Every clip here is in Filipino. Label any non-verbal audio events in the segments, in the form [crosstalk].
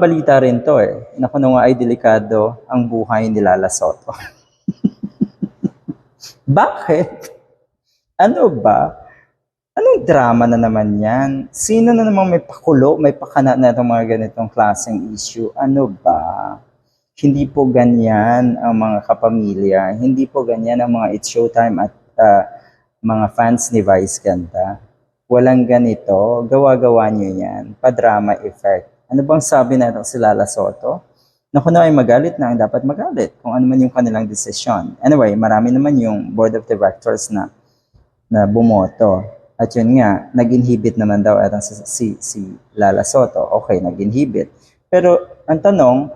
balita rin to eh. Naku na nga ay delikado ang buhay ni Lala Soto. [laughs] Bakit? Ano ba? Anong drama na naman yan? Sino na namang may pakulo, may pakana na itong mga ganitong klaseng issue? Ano ba? Hindi po ganyan ang mga kapamilya. Hindi po ganyan ang mga It's Showtime at ah, mga fans ni Vice Ganda. Walang ganito. Gawa-gawa nyo yan. Pa-drama effect. Ano bang sabi na ito si Lala Soto? Na ay magalit na ang dapat magalit kung ano man yung kanilang desisyon. Anyway, marami naman yung board of directors na na bumoto. At yun nga, nag-inhibit naman daw atang si, si, si Lala Soto. Okay, nag-inhibit. Pero ang tanong,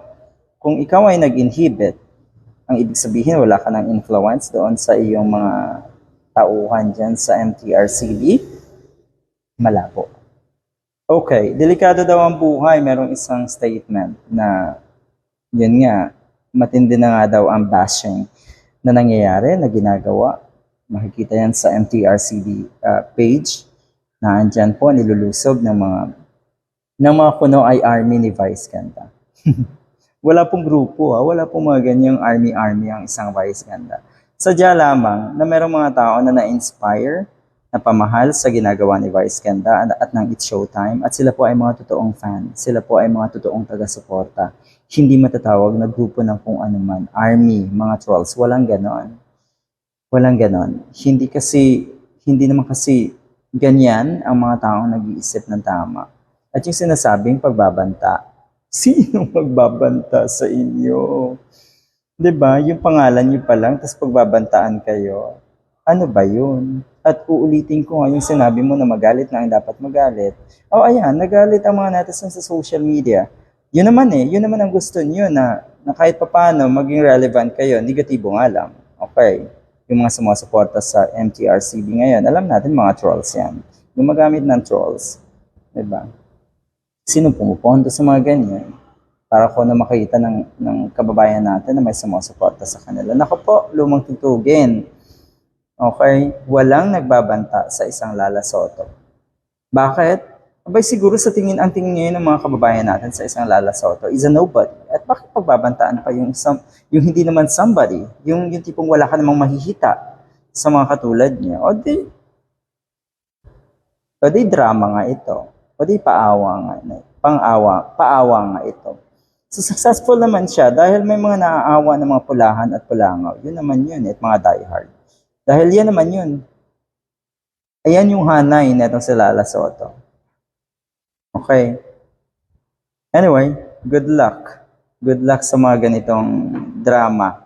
kung ikaw ay nag-inhibit, ang ibig sabihin wala ka ng influence doon sa iyong mga tauhan dyan sa MTRCB, malabo. Okay, delikado daw ang buhay. Merong isang statement na yun nga, matindi na nga daw ang bashing na nangyayari, na ginagawa. Makikita yan sa MTRCB uh, page na andyan po nilulusob ng mga ng mga kuno ay army ni Vice Ganda. [laughs] wala pong grupo, ha? wala pong mga ganyang army-army ang isang Vice Ganda. Sadya lamang na merong mga tao na na-inspire, na pamahal sa ginagawa ni Vice Ganda at, ng It's Showtime at sila po ay mga totoong fan. Sila po ay mga totoong taga-suporta. Hindi matatawag na grupo ng kung ano man. Army, mga trolls. Walang ganon. Walang ganon. Hindi kasi, hindi naman kasi ganyan ang mga taong nag-iisip ng tama. At yung sinasabing pagbabanta, [laughs] sino magbabanta sa inyo? 'Di ba? Yung pangalan niyo pa lang, tapos pagbabantaan kayo. Ano ba yun? At uulitin ko nga yung sinabi mo na magalit na ang dapat magalit. O ayan, nagalit ang mga netizen sa social media. Yun naman eh, yun naman ang gusto niyo na, na kahit papano maging relevant kayo, negatibo nga lang. Okay. Yung mga sumusuporta sa MTRCB ngayon, alam natin mga trolls yan. Gumagamit ng trolls. 'Di ba? Sino pumupunta sa mga ganyan? Para ko na makita ng, ng kababayan natin na may sumusuporta sa kanila. Naku po, lumang tutugin. Okay? Walang nagbabanta sa isang Lala Soto. Bakit? Abay siguro sa tingin, ang tingin ngayon ng mga kababayan natin sa isang Lala Soto is a nobody. At bakit pagbabantaan pa yung, some, yung hindi naman somebody? Yung, yung tipong wala ka namang mahihita sa mga katulad niya. O di, o di drama nga ito. O di paawa nga. Pang-awa, paawa nga ito. So successful naman siya dahil may mga naaawa ng mga pulahan at pulangaw. Yun naman yun, at mga diehard. Dahil yan naman yun. Ayan yung hanay na itong si Lala Soto. Okay. Anyway, good luck. Good luck sa mga ganitong drama